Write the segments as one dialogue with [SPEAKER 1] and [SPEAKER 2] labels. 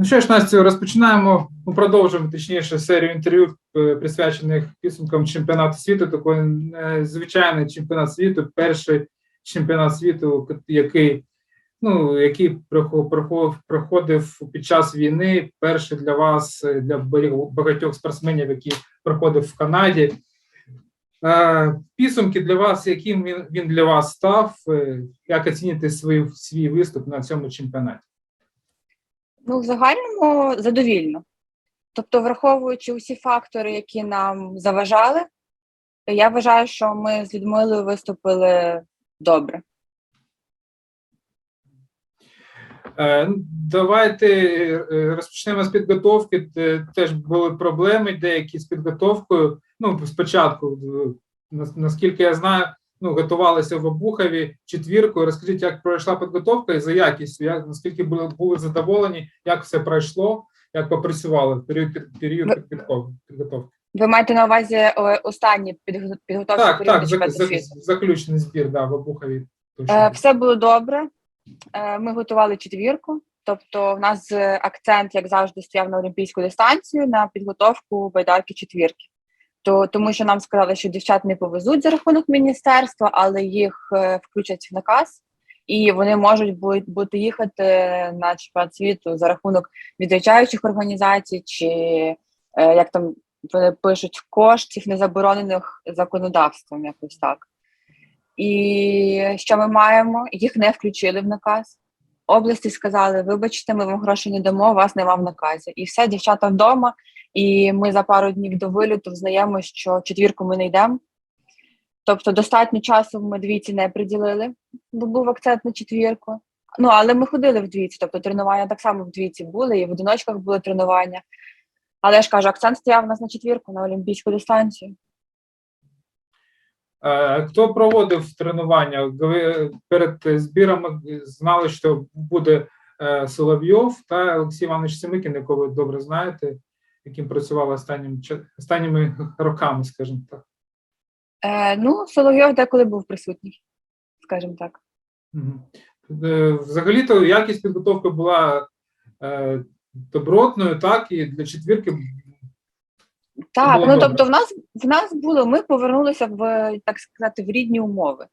[SPEAKER 1] Ну що ж, Настю, розпочинаємо. Ми продовжуємо точніше серію інтерв'ю, е, присвячених підсумкам чемпіонату світу. Такий е, звичайний чемпіонат світу, перший чемпіонат світу, який ну який прохо- прохо- проходив під час війни. Перший для вас, е, для багатьох- спортсменів, які проходив в Канаді. Підсумки для вас, яким він, для вас став? Як оціните свій, свій виступ на цьому чемпіонаті?
[SPEAKER 2] Ну, в загальному задовільно. Тобто, враховуючи усі фактори, які нам заважали, я вважаю, що ми з Людмилою виступили добре.
[SPEAKER 1] Е, ну, Давайте е, розпочнемо з підготовки. Теж були проблеми деякі з підготовкою. Ну, спочатку, е, наскільки я знаю, ну, готувалися в Обухові четвіркою. Розкажіть, як пройшла підготовка і за якістю, як, наскільки були, були задоволені, як все пройшло, як попрацювали в період, період
[SPEAKER 2] Ви-
[SPEAKER 1] підготовки. підготовки.
[SPEAKER 2] Ви маєте на увазі останні підго- підготовчі
[SPEAKER 1] Так, так, зак- заключний збір да, в Обухові. точно.
[SPEAKER 2] Е, Все було добре. Е, Ми готували четвірку. Тобто, в нас е, акцент, як завжди, стояв на олімпійську дистанцію на підготовку байдарки четвірки. То тому, що нам сказали, що дівчат не повезуть за рахунок міністерства, але їх е, включать в наказ, і вони можуть бу- бути їхати на чемпіонат світу за рахунок відряджаючих організацій, чи е, як там вони пишуть коштів, не заборонених законодавством, якось так. І що ми маємо? Їх не включили в наказ. Області сказали: вибачте, ми вам гроші не дамо, вас нема в наказі. І все, дівчата вдома. І ми за пару днів до виліту взнаємо, що четвірку ми не йдемо. Тобто, достатньо часу ми двійці не приділили, бо був акцент на четвірку. Ну, але ми ходили в тобто тренування так само в двійці були, і в одиночках були тренування. Але я ж кажу, акцент стояв у нас на четвірку, на олімпійську дистанцію.
[SPEAKER 1] Е, Хто проводив тренування? Ви перед збірами знали, що буде е, Соловйов та Олексій Іванович Семикін, якого ви добре знаєте, яким працювали останнім, останніми роками, скажімо так.
[SPEAKER 2] Е, ну, Соловйов деколи був присутній, скажімо так.
[SPEAKER 1] Е, Взагалі-то якість підготовки була е, добротною, так, і для четвірки
[SPEAKER 2] Так, ну тобто, в нас в нас було, ми повернулися в так сказати в рідні умови.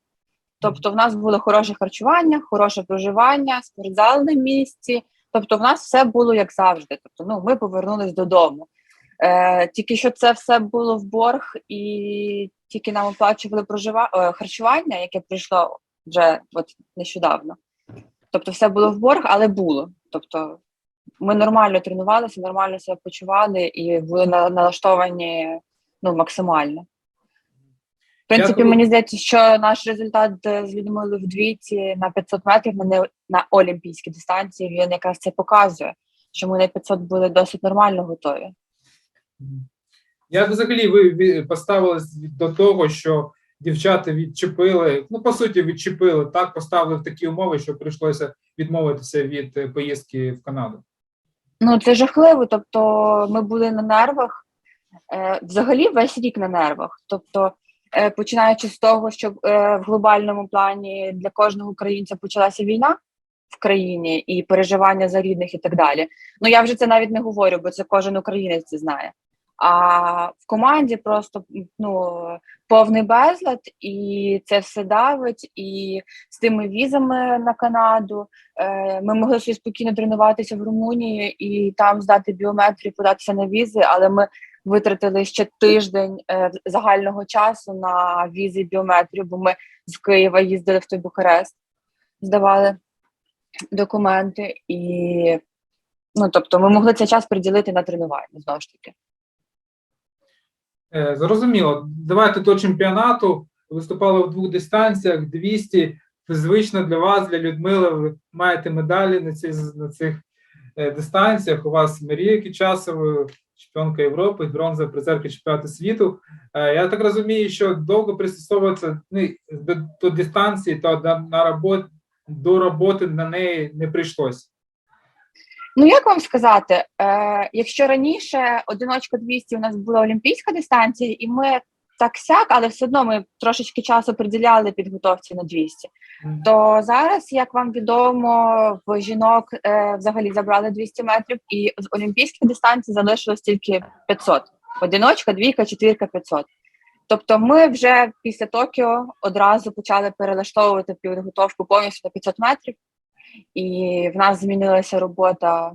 [SPEAKER 2] Тобто, в нас було хороше харчування, хороше проживання, спортзал на місці. Тобто, в нас все було як завжди. Тобто, ну ми повернулись додому. Е, тільки що це все було в борг, і тільки нам оплачували прожива... е, харчування, яке прийшло вже от нещодавно. Тобто, все було в борг, але було. Тобто, ми нормально тренувалися, нормально себе почували і були налаштовані ну, максимально. В принципі,
[SPEAKER 1] Дякую.
[SPEAKER 2] мені здається, що наш результат е, з Людмилою в двійці на 500 метрів на, на олімпійській дистанції він якраз це показує, що ми на 500 були досить нормально готові.
[SPEAKER 1] Як взагалі ви поставились до того, що дівчата відчепили, ну по суті, відчепили, так поставили в такі умови, що прийшлося відмовитися від е, поїздки в Канаду?
[SPEAKER 2] Ну, це жахливо. Тобто, ми були на нервах, е, взагалі весь рік на нервах. Тобто, починаючи з того, що е, в глобальному плані для кожного українця почалася війна в країні і переживання за рідних і так далі. Ну я вже це навіть не говорю, бо це кожен українець це знає. А в команді просто ну повний безлад, і це все давить. І з тими візами на Канаду е, ми могли собі спокійно тренуватися в Румунії і там здати біометрію, податися на візи, але ми витратили ще тиждень е, загального часу на візи біометрію, бо ми з Києва їздили в той Бухарест, здавали документи, і ну тобто ми могли цей час приділити на тренування знову ж таки.
[SPEAKER 1] Е, Зрозуміло. Давайте до чемпіонату. Виступали в двох дистанціях, 200. Звично для вас, для Людмили, ви маєте медалі на, ці, на цих е, дистанціях. У вас Марія Кічасова, чемпіонка Європи, бронзова призерка чемпіонату світу. Е, Я так розумію, що довго пристосовуватися ну, до, до дистанції та до, на робот, до роботи на неї не прийшлося.
[SPEAKER 2] Ну як вам сказати, е, якщо раніше одиночка 200 у нас була олімпійська дистанція, і ми так сяк, але все одно ми трошечки часу приділяли підготовці на 200.
[SPEAKER 1] Мгм.
[SPEAKER 2] То зараз, як вам відомо, в жінок е, взагалі забрали 200 метрів, і з олімпійських дистанцій залишилось тільки 500. Одиночка, двійка, четвірка, 500. Тобто ми вже після Токіо одразу почали перелаштовувати підготовку повністю на 500 метрів, і в нас змінилася робота,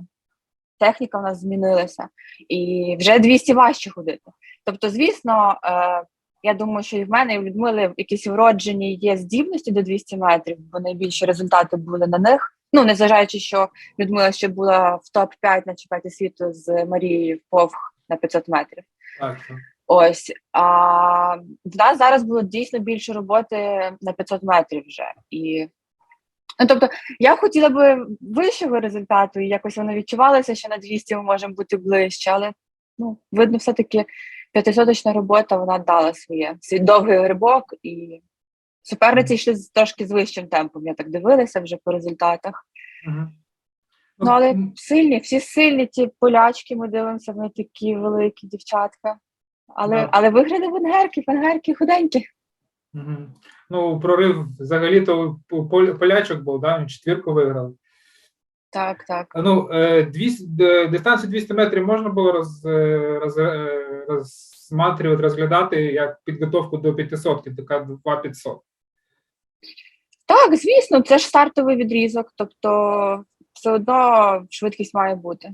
[SPEAKER 2] техніка в нас змінилася, і вже 200 важче ходити. Тобто, звісно, е, я думаю, що і в мене, і в Людмили якісь вроджені є здібності до 200 метрів, бо найбільші результати були на них. Ну, незважаючи, що Людмила ще була в топ-5 на чемпіонаті світу з Марією Повх на 500 метрів.
[SPEAKER 1] Так.
[SPEAKER 2] Ось а в нас зараз було дійсно більше роботи на 500 метрів вже. І ну, тобто, я хотіла би вищого результату, і якось воно відчувалося, що на 200 ми можемо бути ближче, але ну, видно, все-таки п'ятисоточна робота вона дала своє свій довгий грибок, і суперниці йшли трошки з вищим темпом. Я так дивилася вже по результатах.
[SPEAKER 1] Мгм.
[SPEAKER 2] Ну, але сильні, всі сильні, ті полячки, ми дивимося, вони такі великі дівчатка. Але, але вигляди венгерки, венгерки худенькі.
[SPEAKER 1] Ну, прорив взагалі-то полячок був, да? він четвірку виграв.
[SPEAKER 2] Так, так.
[SPEAKER 1] Ну, е, 200, дистанцію 200 метрів можна було роз, е, роз, е, розсматрювати, розглядати як підготовку до 500, така 2500.
[SPEAKER 2] Так, звісно, це ж стартовий відрізок, тобто все одно швидкість має бути.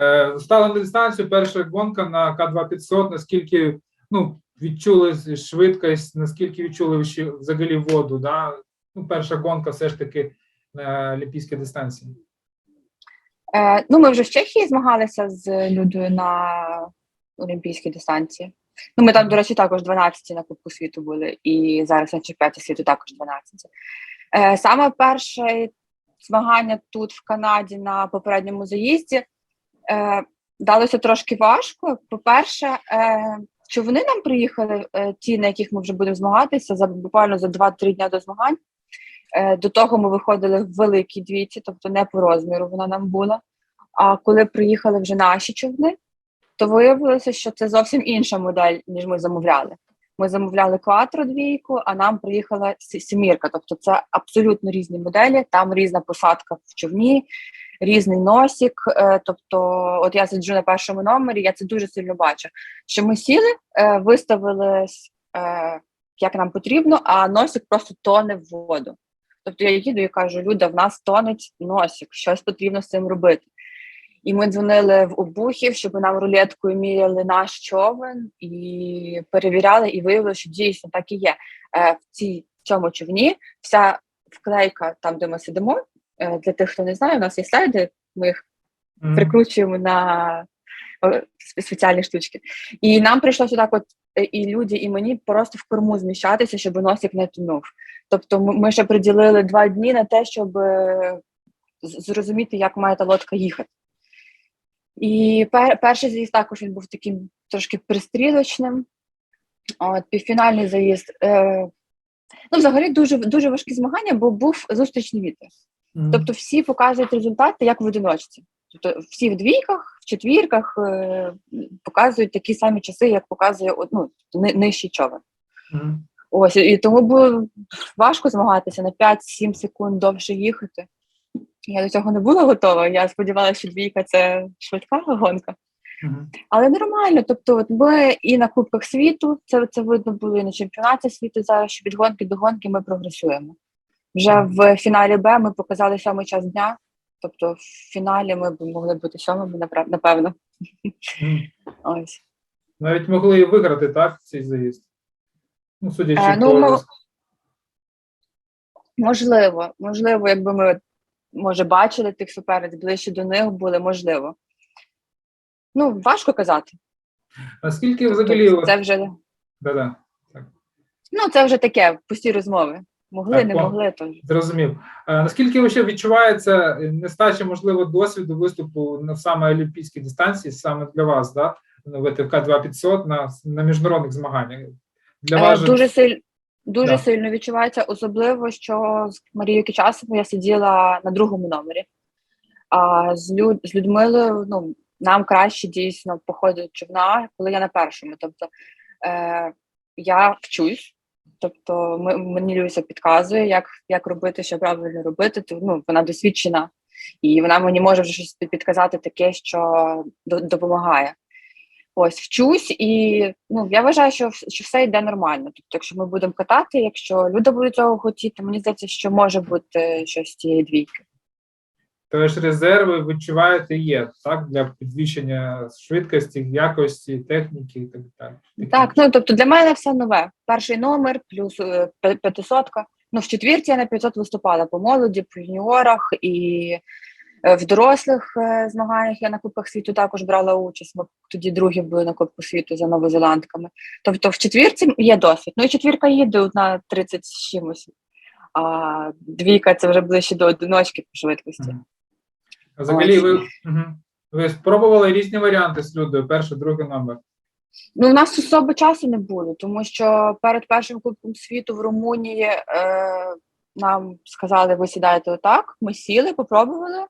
[SPEAKER 1] Е, Стала на дистанцію перша гонка на К2 наскільки ну, відчули швидкість, наскільки відчули ще взагалі воду, да? ну, перша гонка все ж таки на олімпійській дистанції.
[SPEAKER 2] Е, ну, ми вже в Чехії змагалися з Людою на олімпійській дистанції. Ну, ми там, до речі, також 12 на Кубку світу були, і зараз на чемпіонаті світу також 12. Е, саме перше змагання тут, в Канаді, на попередньому заїзді, е, далося трошки важко. По-перше, е, човни нам приїхали, е, ті, на яких ми вже будемо змагатися, за буквально за 2-3 дня до змагань. Е, До того ми виходили в великій двійці, тобто не по розміру вона нам була. А коли приїхали вже наші човни, то виявилося, що це зовсім інша модель, ніж ми замовляли. Ми замовляли кватро двійку, а нам приїхала сі- сімірка. Тобто це абсолютно різні моделі, там різна посадка в човні, різний носик. Е, Тобто, от я сиджу на першому номері, я це дуже сильно бачу. Що ми сіли, е, виставили е, як нам потрібно, а носик просто тоне в воду. Тобто я їду і кажу: Люда, в нас тонеть носик, щось потрібно з цим робити. І ми дзвонили в обухів, щоб нам рулеткою міряли наш човен і перевіряли, і виявили, що дійсно так і є. В цій цьому човні вся вклейка, там де ми сидимо. Е, Для тих, хто не знає, у нас є слайди, ми їх
[SPEAKER 1] Мгм.
[SPEAKER 2] прикручуємо на спеціальні штучки. І нам прийшлося так, от е, і люди, і мені просто в корму зміщатися, щоб носик не тонув. Тобто, ми ми ще приділили два дні на те, щоб е, зрозуміти, як має та лодка їхати. І пер, перший заїзд також він був таким трошки пристрілочним. От, півфінальний заїзд. Е, ну, взагалі дуже, дуже важкі змагання, бо був зустрічний вітер. Тобто всі показують результати як в одиночці. Тобто всі в двійках, в четвірках е, показують такі самі часи, як показує ну, ни- нижчий човен.
[SPEAKER 1] Мгм.
[SPEAKER 2] Ось і тому було важко змагатися на 5-7 секунд довше їхати. Я до цього не була готова. Я сподівалася, що двійка це швидка гонка.
[SPEAKER 1] Мгм.
[SPEAKER 2] Але нормально. Тобто, от ми і на Кубках світу, це, це видно було і на чемпіонаті світу. Зараз що від гонки до гонки ми прогресуємо. Вже в фіналі Б ми показали сьомий час дня. Тобто, в фіналі ми б могли бути сьомими, напевно. Ось.
[SPEAKER 1] Навіть могли і виграти, так, цей заїзд. Ну, судячи
[SPEAKER 2] Е, ну,
[SPEAKER 1] по
[SPEAKER 2] мо- Можливо, можливо, якби ми може бачили тих суперниць, ближче до них були, можливо. Ну, важко казати.
[SPEAKER 1] наскільки взагалі
[SPEAKER 2] Тобто,
[SPEAKER 1] от-
[SPEAKER 2] це вже
[SPEAKER 1] да-да,
[SPEAKER 2] ну, це вже таке пусті розмови. Могли,
[SPEAKER 1] Так,
[SPEAKER 2] не
[SPEAKER 1] пон-
[SPEAKER 2] могли, то
[SPEAKER 1] зрозумів. А наскільки ще відчувається нестача можливо досвіду виступу на саме олімпійській дистанції, саме для вас, да? ВТК 2500 на, на міжнародних змаганнях? Для
[SPEAKER 2] Е,
[SPEAKER 1] вас же-
[SPEAKER 2] Дуже силь дуже
[SPEAKER 1] Да.
[SPEAKER 2] сильно відчувається, особливо, що з Марією Кичасовою я сиділа на другому номері. А з, Люд, з Людмилою, ну, нам краще дійсно походить човна, коли я на першому. Тобто е, я вчусь, тобто ми, мені Люся підказує, як, як робити, що правильно робити. То, ну, вона досвідчена, і вона мені може вже щось підказати таке, що до- допомагає. Ось вчусь, і ну я вважаю, що, що все йде нормально. Тобто, якщо ми будемо катати, якщо люди будуть цього хотіти, мені здається, що може бути щось з цієї двійки.
[SPEAKER 1] Тож резерви відчуваєте є так для підвищення швидкості, якості, техніки і так далі.
[SPEAKER 2] Так, ну тобто для мене все нове. Перший номер плюс е, п'ятисотка. Ну, в четвірці я на 500 виступала по молоді, по юніорах і е, в дорослих е, змаганнях я на Кубках світу також брала участь. Ми тоді другі були на Кубку світу за новозеландками. Тобто в четвірці є досвід. Ну і четвірка їде на 30 з чимось. А двійка це вже ближче до одиночки по швидкості.
[SPEAKER 1] Мгм. А Взагалі, ви, угу. ви спробували різні варіанти з Людою, перший, другий номер.
[SPEAKER 2] Ну, у нас особи часу не було, тому що перед першим кубком світу в Румунії е, нам сказали, ви сідаєте отак. Ми сіли, попробували.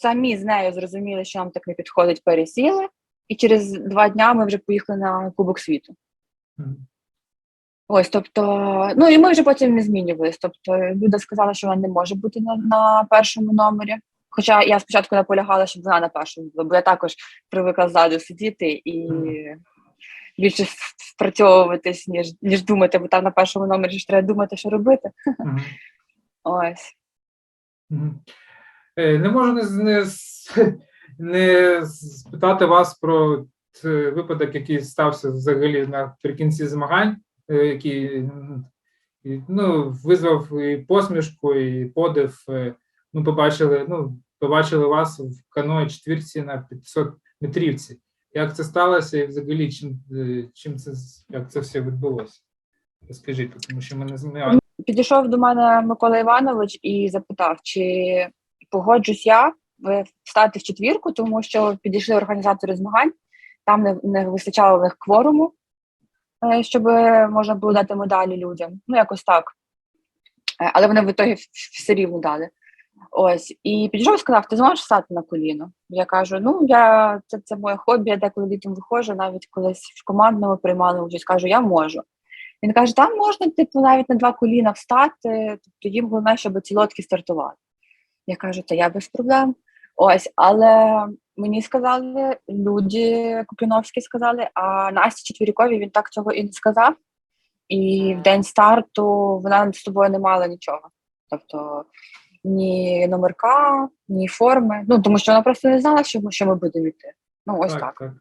[SPEAKER 2] Самі з нею зрозуміли, що нам так не підходить, пересіли. І через два дня ми вже поїхали на Кубок світу.
[SPEAKER 1] Мгм.
[SPEAKER 2] Ось, тобто, ну і ми вже потім не змінювались. Тобто, Люда сказала, що вона не може бути на, на першому номері. Хоча я спочатку наполягала, щоб вона на першому була, бо я також привикла ззаду сидіти і більше впрацьовуватись, ніж, ніж думати, бо там на першому номері ж треба думати, що робити.
[SPEAKER 1] Мгм.
[SPEAKER 2] Ось.
[SPEAKER 1] Е, Не можу не, не, не спитати вас про випадок, який стався взагалі наприкінці змагань, е, який ну, визвав і посмішку, і подив. Е, Ми побачили, ну, побачили вас в каної четвірці на 500 метрівці. Як це сталося, і взагалі чим, е, чим це як це все відбулося? Розкажіть, тому що ми не знаємо.
[SPEAKER 2] Підійшов до мене Микола Іванович і запитав, чи погоджусь я е, стати в четвірку, тому що підійшли організатори змагань, там не, не вистачало них кворуму, е, щоб можна було дати медалі людям. Ну, якось так. Але вони в ітогі все рівно дали. Ось, і підійшов і сказав: ти зможеш стати на коліно? Я кажу: ну я це, це моє хобі, я деколи літом виходжу, навіть колись в командному приймали участь, кажу, я можу. Він каже: там можна, типу, навіть на два коліна встати, тобто їм головне, щоб ці лодки стартували. Я кажу, та я без проблем. Ось, але мені сказали, люди Купіновські сказали, а Насті Четвіріковій він так цього і не сказав. І в день старту вона з тобою не мала нічого. Тобто ні номерка, ні форми. Ну, тому що вона просто не знала, що ми, що ми будемо йти. Ну, ось так.
[SPEAKER 1] так.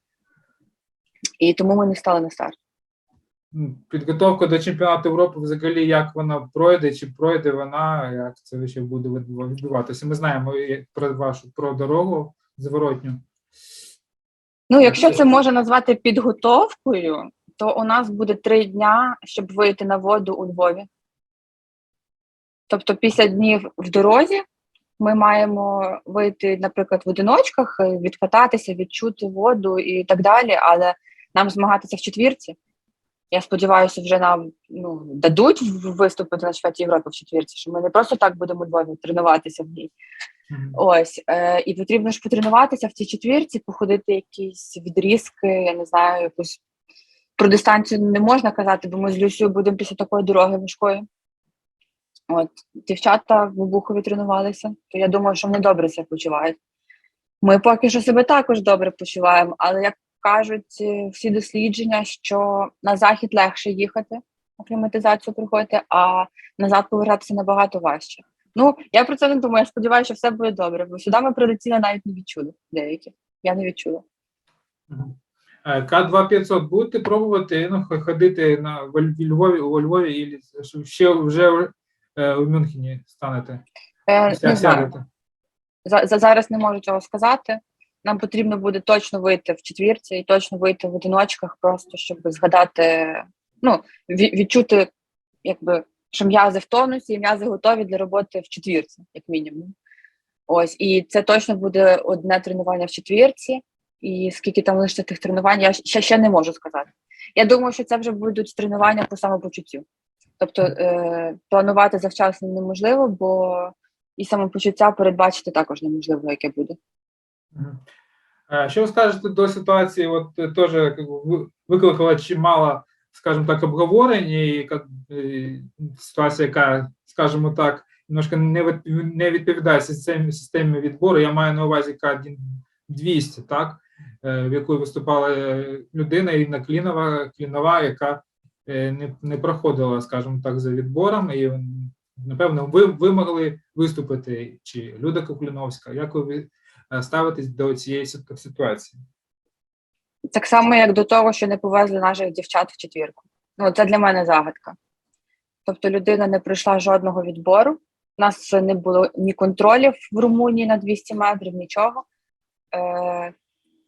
[SPEAKER 2] І тому ми не стали на старт.
[SPEAKER 1] Підготовка до чемпіонату Європи, взагалі, як вона пройде, чи пройде вона, як це ще буде відбуватися. Ми знаємо про вашу про дорогу зворотню.
[SPEAKER 2] Ну, якщо це можна назвати підготовкою, то у нас буде три дня, щоб вийти на воду у Львові. Тобто, після днів в дорозі ми маємо вийти, наприклад, в одиночках, е, відкататися, відчути воду і так далі, але нам змагатися в четвірці. Я сподіваюся, вже нам ну, дадуть виступити на чемпіонаті Європи в четвірці, що ми не просто так будемо Львові тренуватися в ній.
[SPEAKER 1] Мгм.
[SPEAKER 2] Ось, е, і потрібно ж потренуватися в цій четвірці, походити якісь відрізки, я не знаю, якусь про дистанцію не можна казати, бо ми з Люсією будемо після такої дороги важкої. От, дівчата в Обухові тренувалися, то я думаю, що вони добре себе почувають. Ми поки що себе також добре почуваємо, але як кажуть е, всі дослідження, що на захід легше їхати, акліматизацію проходити, а назад повертатися набагато важче. Ну, я про це не думаю. Я сподіваюся, що все буде добре, бо сюди ми прилетіли навіть не відчули деякі. Я не відчула.
[SPEAKER 1] Е, К-2500 будете пробувати ну, ходити на в Львові, у Львові, і ще вже у Мюнхені станете?
[SPEAKER 2] Е, не знаю. За, за зараз не можу цього сказати. Нам потрібно буде точно вийти в четвірці і точно вийти в одиночках, просто щоб згадати, ну, відчути, якби, що м'язи в тонусі, і м'язи готові для роботи в четвірці, як мінімум. Ось, і це точно буде одне тренування в четвірці. І скільки там лише тих тренувань, я ще, ще не можу сказати. Я думаю, що це вже будуть тренування по самопочуттю. Тобто е, планувати завчасно неможливо, бо і самопочуття передбачити також неможливо, яке буде.
[SPEAKER 1] Е, Що ви скажете до ситуації? От е, теж викликала чимало, скажімо так, обговорень, і ситуація, яка, скажімо так, немножко не відповідає системі, системі відбору. Я маю на увазі К-200, так, е, в якої виступала людина Інна Клінова, Клінова, яка не, не проходила, скажімо так, за відбором, і напевно, ви, ви могли виступити, чи Люда Кукліновська, як ви е, ставитесь до цієї ситуації?
[SPEAKER 2] Так само, як до того, що не повезли наших дівчат в четвірку. Ну, це для мене загадка. Тобто людина не пройшла жодного відбору. У нас не було ні контролів в Румунії на 200 метрів, нічого. Е,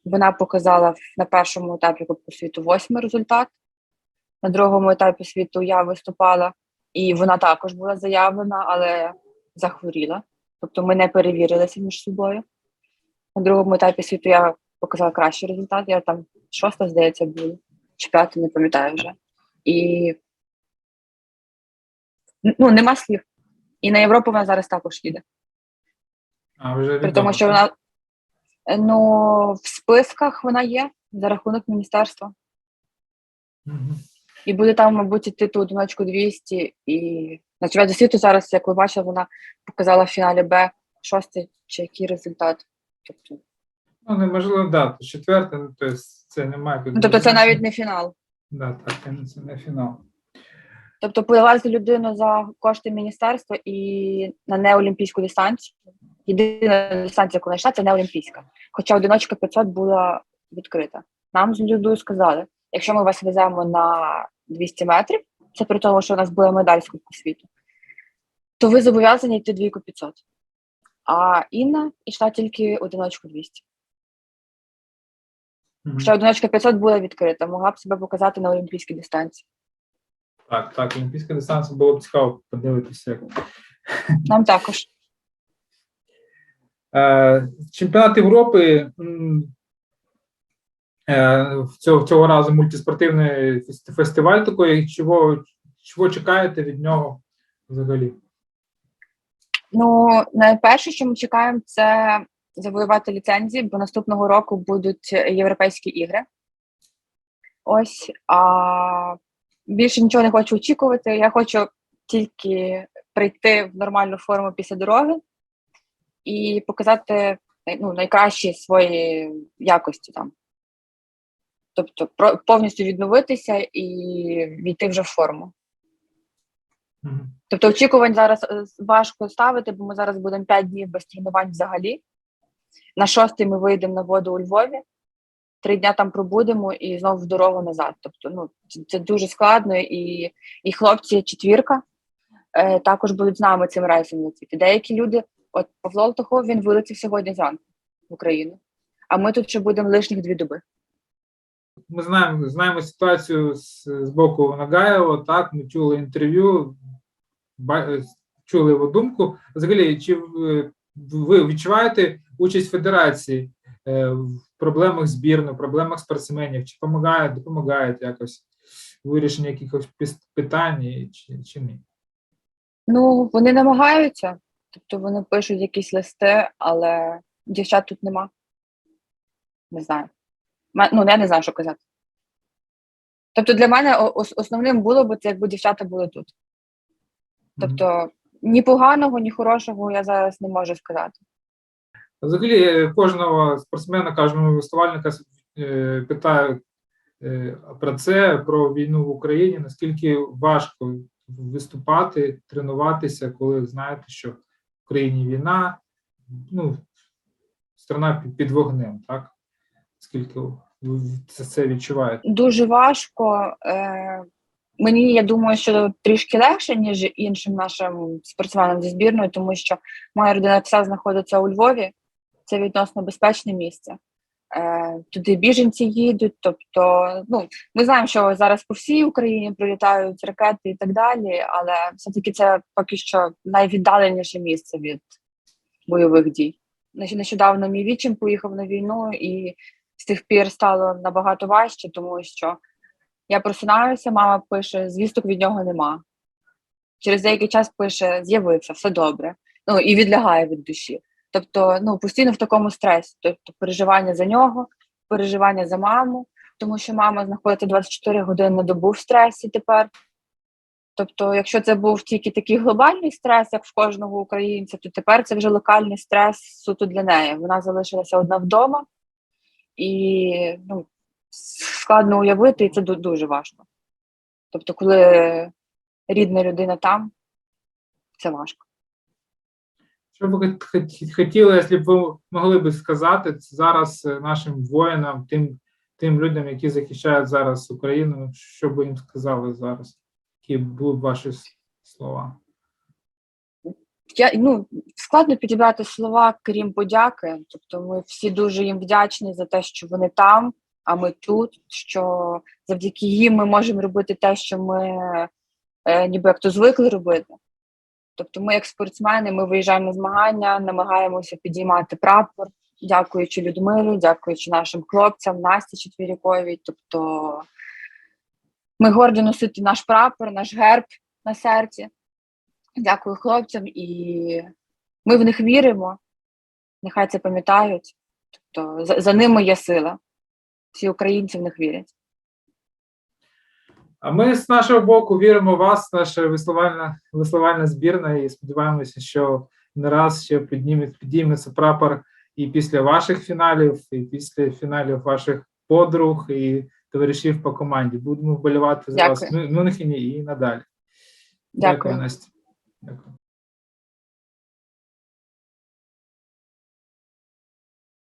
[SPEAKER 2] вона показала на першому етапі Кубку світу восьмий результат. На другому етапі світу я виступала, і вона також була заявлена, але захворіла. Тобто ми не перевірилися між собою. На другому етапі світу я показала кращий результат. Я там шоста, здається, була, чи п'ята, не пам'ятаю вже. І ну, нема слів. І на Європу вона зараз також їде.
[SPEAKER 1] А, вже
[SPEAKER 2] При тому, що вона ну, в списках вона є за рахунок міністерства.
[SPEAKER 1] Мгм.
[SPEAKER 2] І буде там, мабуть, іти ту одиночку 200. І на чемпіонаті світу зараз, як ви бачили, вона показала в фіналі Б шостий чи який результат. Тобто,
[SPEAKER 1] Ну, неможливо, да, то четверте, ну, тобто це немає.
[SPEAKER 2] ну, тобто це навіть не фінал.
[SPEAKER 1] Да, так, це- не фінал.
[SPEAKER 2] Тобто привезли людину за кошти міністерства і на неолімпійську дистанцію. Єдина дистанція, яку знайшла, це неолімпійська. Хоча одиночка 500 була відкрита. Нам з Людою сказали, якщо ми вас веземо на 200 метрів, це при тому, що у нас була медаль з Кубку світу, то ви зобов'язані йти двійку 500. А Інна йшла тільки одиночку 200.
[SPEAKER 1] Мгм.
[SPEAKER 2] Ще одиночка 500 була відкрита, могла б себе показати на олімпійській дистанції.
[SPEAKER 1] Так, так, олімпійська дистанція було б цікаво подивитися. як.
[SPEAKER 2] Нам також.
[SPEAKER 1] Е, Чемпіонат Європи цього, цього разу мультиспортивний фестиваль такий. Чого, чого чекаєте від нього взагалі?
[SPEAKER 2] Ну, найперше, що ми чекаємо, це завоювати ліцензії, бо наступного року будуть європейські ігри. Ось, а більше нічого не хочу очікувати. Я хочу тільки прийти в нормальну форму після дороги і показати ну, найкращі свої якості там. Тобто повністю відновитися і війти вже в форму.
[SPEAKER 1] Мгм.
[SPEAKER 2] Тобто очікувань зараз е, важко ставити, бо ми зараз будемо 5 днів без тренувань взагалі. На шостий ми вийдемо на воду у Львові, три дня там пробудемо і знову в дорогу назад. Тобто, ну, це, це дуже складно, і, і хлопці четвірка е, також будуть з нами цим рейсом летіти. Деякі люди, от Павло Алтахов, він вилетів сьогодні зранку в Україну, а ми тут ще будемо лишніх дві доби.
[SPEAKER 1] Ми знаємо, знаємо ситуацію з, з боку Нагаєва. Так, ми чули інтерв'ю, е, чули його думку. Взагалі, чи ви відчуваєте участь федерації е, в проблемах збірної, в проблемах спортсменів? Чи допомагають, допомагають якось в вирішенні якихось питань, чи, чи ні?
[SPEAKER 2] Ну, вони намагаються, тобто вони пишуть якісь листи, але дівчат тут нема. Не знаю. Ну, я не знаю, що казати. Тобто для мене основним було б це, якби дівчата були тут. Тобто ні поганого, ні хорошого я зараз не можу сказати.
[SPEAKER 1] Взагалі, е, кожного спортсмена, кожного виступальника е, питають е, про це, про війну в Україні, наскільки важко виступати, тренуватися, коли знаєте, що в країні війна, ну, страна під, вогнем, так? Скільки це, це відчуваєте?
[SPEAKER 2] Дуже важко. Е- мені, я думаю, що трішки легше, ніж іншим нашим спортсменам зі збірною, тому що моя родина вся знаходиться у Львові. Це відносно безпечне місце. Е, туди біженці їдуть. Тобто, ну ми знаємо, що зараз по всій Україні прилітають ракети і так далі, але все-таки це поки що найвіддаленіше місце від бойових дій. Нещ- Нещодавно мій вічим поїхав на війну, і з тих пір стало набагато важче, тому що я просинаюся, мама пише: звісток від нього нема. Через деякий час пише: з'явився, все добре. Ну і відлягає від душі. Тобто, ну постійно в такому стресі, тобто переживання за нього, переживання за маму, тому що мама знаходиться 24 години на добу в стресі тепер. Тобто, якщо це був тільки такий глобальний стрес, як в кожного українця, то тепер це вже локальний стрес суто для неї. Вона залишилася одна вдома, і ну, складно уявити, і це ду- дуже важко. Тобто, коли рідна людина там, це важко.
[SPEAKER 1] Що б ви хот- хотіли, якщо б ви могли б сказати зараз нашим воїнам, тим, тим людям, які захищають зараз Україну, що б їм сказали зараз? Які були б ваші слова?
[SPEAKER 2] Я, ну, складно підібрати слова, крім подяки. Тобто, ми всі дуже їм вдячні за те, що вони там, а ми тут. Що завдяки їм ми можемо робити те, що ми е, ніби як то звикли робити. Тобто, ми, як спортсмени, ми виїжджаємо на змагання, намагаємося підіймати прапор, дякуючи Людмилі, дякуючи нашим хлопцям, Насті Четвіряковій. Тобто, ми горді носити наш прапор, наш герб на серці. Дякую хлопцям, і ми в них віримо. Нехай це пам'ятають. Тобто за, за ними є сила. Всі українці в них вірять.
[SPEAKER 1] А ми з нашого боку віримо в вас, наша веслувальна, веслувальна збірна, і сподіваємося, що не раз ще підніме, прапор і після ваших фіналів, і після фіналів ваших подруг і товаришів по команді. Будемо вболівати за вас в Мюнхені і надалі.
[SPEAKER 2] Дякую.
[SPEAKER 1] Настя. Дякую.